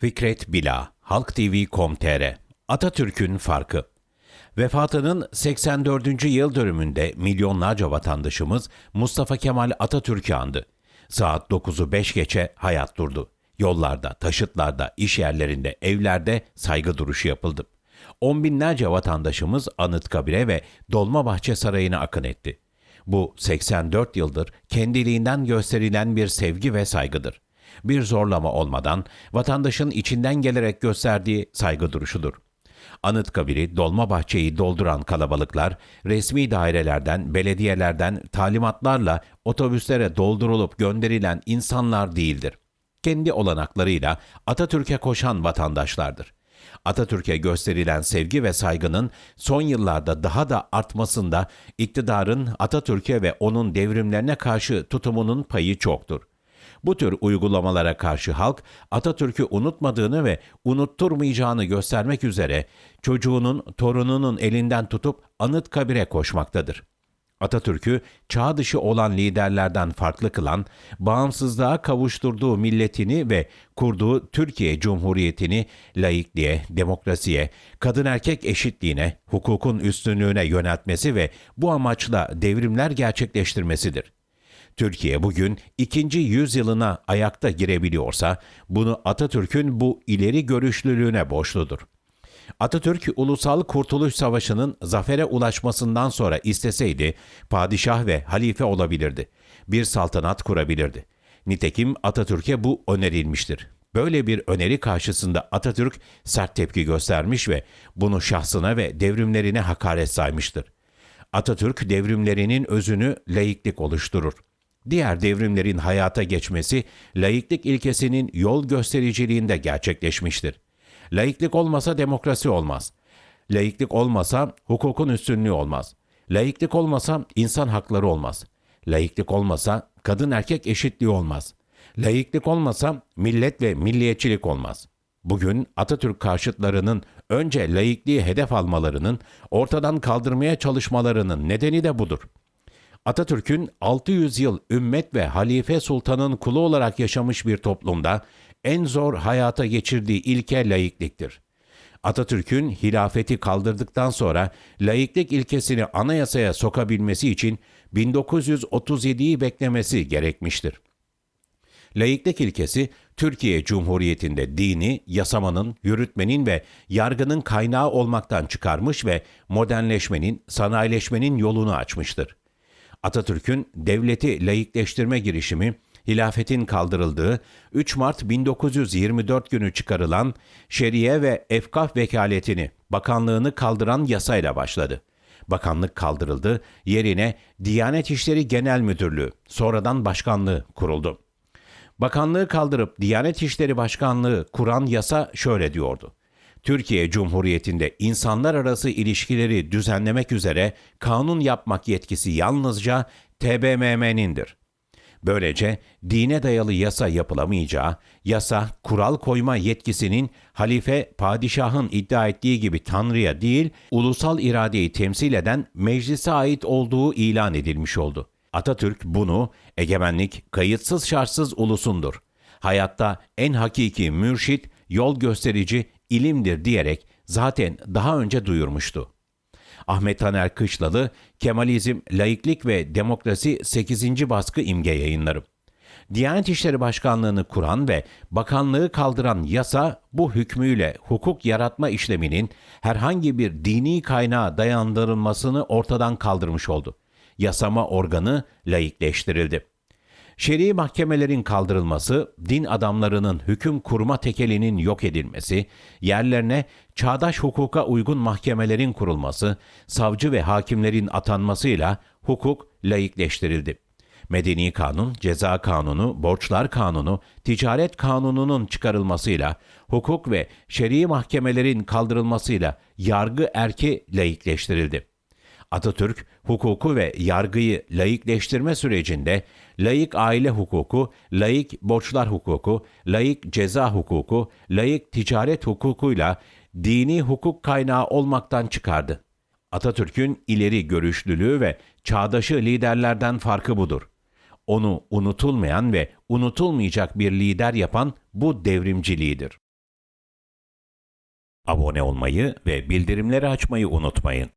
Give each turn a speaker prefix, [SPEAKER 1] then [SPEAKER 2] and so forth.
[SPEAKER 1] Fikret Bila, Halk TV.com.tr Atatürk'ün farkı Vefatının 84. yıl dönümünde milyonlarca vatandaşımız Mustafa Kemal Atatürk'ü andı. Saat 9'u 5 geçe hayat durdu. Yollarda, taşıtlarda, iş yerlerinde, evlerde saygı duruşu yapıldı. On binlerce vatandaşımız Anıtkabir'e ve Dolmabahçe Sarayı'na akın etti. Bu 84 yıldır kendiliğinden gösterilen bir sevgi ve saygıdır. Bir zorlama olmadan vatandaşın içinden gelerek gösterdiği saygı duruşudur. Anıtkabir'i, Dolmabahçe'yi dolduran kalabalıklar resmi dairelerden, belediyelerden talimatlarla otobüslere doldurulup gönderilen insanlar değildir. Kendi olanaklarıyla Atatürk'e koşan vatandaşlardır. Atatürk'e gösterilen sevgi ve saygının son yıllarda daha da artmasında iktidarın Atatürk'e ve onun devrimlerine karşı tutumunun payı çoktur. Bu tür uygulamalara karşı halk Atatürk'ü unutmadığını ve unutturmayacağını göstermek üzere çocuğunun, torununun elinden tutup Anıtkabir'e koşmaktadır. Atatürk'ü çağ dışı olan liderlerden farklı kılan, bağımsızlığa kavuşturduğu milletini ve kurduğu Türkiye Cumhuriyeti'ni laikliğe, demokrasiye, kadın erkek eşitliğine, hukukun üstünlüğüne yöneltmesi ve bu amaçla devrimler gerçekleştirmesidir. Türkiye bugün ikinci yüzyılına ayakta girebiliyorsa bunu Atatürk'ün bu ileri görüşlülüğüne borçludur. Atatürk Ulusal Kurtuluş Savaşı'nın zafere ulaşmasından sonra isteseydi padişah ve halife olabilirdi. Bir saltanat kurabilirdi. Nitekim Atatürk'e bu önerilmiştir. Böyle bir öneri karşısında Atatürk sert tepki göstermiş ve bunu şahsına ve devrimlerine hakaret saymıştır. Atatürk devrimlerinin özünü laiklik oluşturur. Diğer devrimlerin hayata geçmesi laiklik ilkesinin yol göstericiliğinde gerçekleşmiştir. Laiklik olmasa demokrasi olmaz. Laiklik olmasa hukukun üstünlüğü olmaz. Laiklik olmasa insan hakları olmaz. Laiklik olmasa kadın erkek eşitliği olmaz. Laiklik olmasa millet ve milliyetçilik olmaz. Bugün Atatürk karşıtlarının önce laikliği hedef almalarının, ortadan kaldırmaya çalışmalarının nedeni de budur. Atatürk'ün 600 yıl ümmet ve halife sultanın kulu olarak yaşamış bir toplumda en zor hayata geçirdiği ilke laikliktir. Atatürk'ün hilafeti kaldırdıktan sonra laiklik ilkesini anayasaya sokabilmesi için 1937'yi beklemesi gerekmiştir. Laiklik ilkesi Türkiye Cumhuriyeti'nde dini, yasamanın, yürütmenin ve yargının kaynağı olmaktan çıkarmış ve modernleşmenin, sanayileşmenin yolunu açmıştır. Atatürk'ün devleti laikleştirme girişimi hilafetin kaldırıldığı 3 Mart 1924 günü çıkarılan Şeriye ve Efkaf Vekaletini, bakanlığını kaldıran yasayla başladı. Bakanlık kaldırıldı, yerine Diyanet İşleri Genel Müdürlüğü, sonradan başkanlığı kuruldu. Bakanlığı kaldırıp Diyanet İşleri Başkanlığı kuran yasa şöyle diyordu. Türkiye Cumhuriyeti'nde insanlar arası ilişkileri düzenlemek üzere kanun yapmak yetkisi yalnızca TBMM'nindir. Böylece dine dayalı yasa yapılamayacağı, yasa kural koyma yetkisinin halife padişahın iddia ettiği gibi Tanrı'ya değil, ulusal iradeyi temsil eden meclise ait olduğu ilan edilmiş oldu. Atatürk bunu egemenlik kayıtsız şartsız ulusundur. Hayatta en hakiki mürşit, yol gösterici ilimdir diyerek zaten daha önce duyurmuştu. Ahmet Taner Kışlalı, Kemalizm, Laiklik ve Demokrasi 8. baskı imge yayınları. Diyanet İşleri Başkanlığı'nı kuran ve bakanlığı kaldıran yasa bu hükmüyle hukuk yaratma işleminin herhangi bir dini kaynağa dayandırılmasını ortadan kaldırmış oldu. Yasama organı laikleştirildi. Şer'i mahkemelerin kaldırılması, din adamlarının hüküm kurma tekelinin yok edilmesi, yerlerine çağdaş hukuka uygun mahkemelerin kurulması, savcı ve hakimlerin atanmasıyla hukuk laikleştirildi. Medeni kanun, ceza kanunu, borçlar kanunu, ticaret kanununun çıkarılmasıyla, hukuk ve şer'i mahkemelerin kaldırılmasıyla yargı erki laikleştirildi. Atatürk, hukuku ve yargıyı laikleştirme sürecinde laik aile hukuku, laik borçlar hukuku, laik ceza hukuku, laik ticaret hukukuyla dini hukuk kaynağı olmaktan çıkardı. Atatürk'ün ileri görüşlülüğü ve çağdaşı liderlerden farkı budur. Onu unutulmayan ve unutulmayacak bir lider yapan bu devrimciliğidir. Abone olmayı ve bildirimleri açmayı unutmayın.